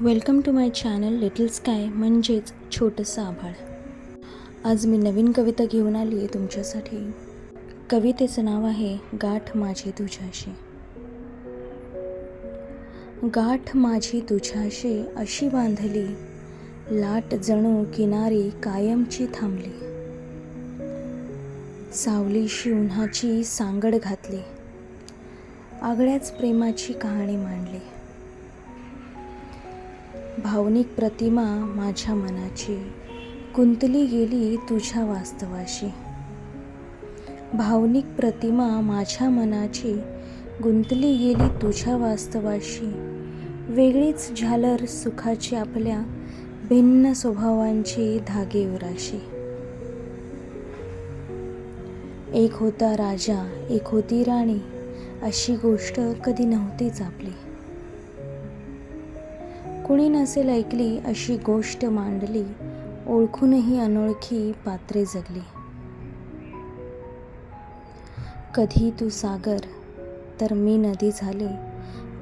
Welcome to my channel little sky म्हणजेच छोटंसं आभाळ. आज मी नवीन कविता घेऊन आली आहे तुमच्यासाठी. कवितेचं नाव आहे गाठ माझी तुझ्याशी. गाठ माझी तुझ्याशी अशी बांधली लाट जणू किनारी कायमची थांबली. सावलीशी उन्हाची सांगड घातली आगळ्याच प्रेमाची कहाणी मांडली. भावनिक प्रतिमा माझ्या मनाची गुंतली गेली तुझ्या वास्तवाशी. भावनिक प्रतिमा माझ्या मनाची गुंतली गेली तुझ्या वास्तवाशी. वेगळीच झालर सुखाची आपल्या भिन्न स्वभावांची धागेवराशी एक होता राजा एक होती राणी अशी गोष्ट कधी नव्हतीच आपली. कुणी नसेल ऐकली अशी गोष्ट मांडली ओळखूनही अनोळखी पात्रे जगली. कधी तू सागर तर मी नदी झाले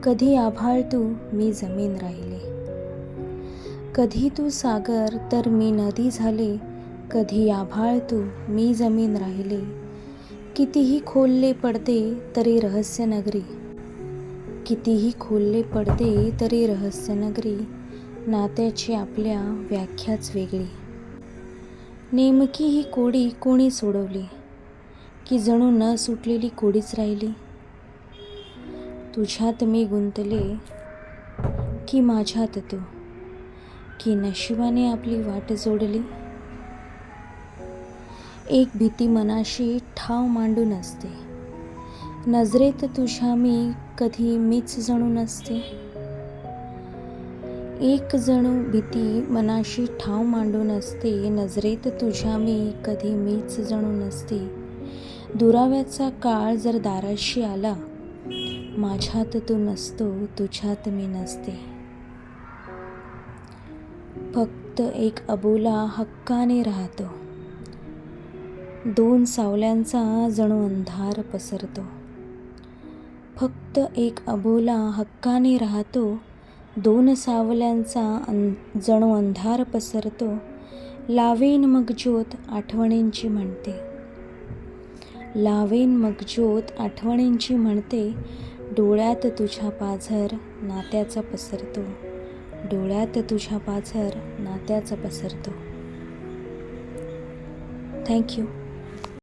कधी आभाळ तू मी जमीन राहिले. कधी तू सागर तर मी नदी झाले कधी आभाळ तू मी जमीन राहिले. कितीही खोलले पडते तरी रहस्य नगरी कितीही खोलले पडते तरी रहस्यनगरी नात्याची आपल्या व्याख्याच वेगळी. नेमकी ही कोडी कोणी सोडवली? की जणू न सुटलेली कोडीच राहिली? तुझ्यात मी गुंतले की माझ्यात तू? की नशिबाने आपली वाट जोडली? एक भीती मनाशी ठाव मांडून असते. नजरेत तुझ्या मी कधी मीच जणू नसते. एक जणू भीती मनाशी ठाव मांडून असते नजरेत तुझ्या मी कधी मीच जणू नसते. दुराव्याचा काळ जर दाराशी आला माझ्यात तू नसतो तुझ्यात मी नसते. फक्त एक अबोला हक्काने राहतो. दोन सावल्यांचा जणू अंधार पसरतो. फक्त एक अबोला हक्काने राहतो दोन सावल्यांचा अं जणू अंधार पसरतो. लावेन मग ज्योत आठवणींची म्हणते. लावेन मग ज्योत आठवणींची म्हणते डोळ्यात तुझ्या पाझर नात्याचा पसरतो. डोळ्यात तुझ्या पाझर नात्याचा पसरतो. थँक्यू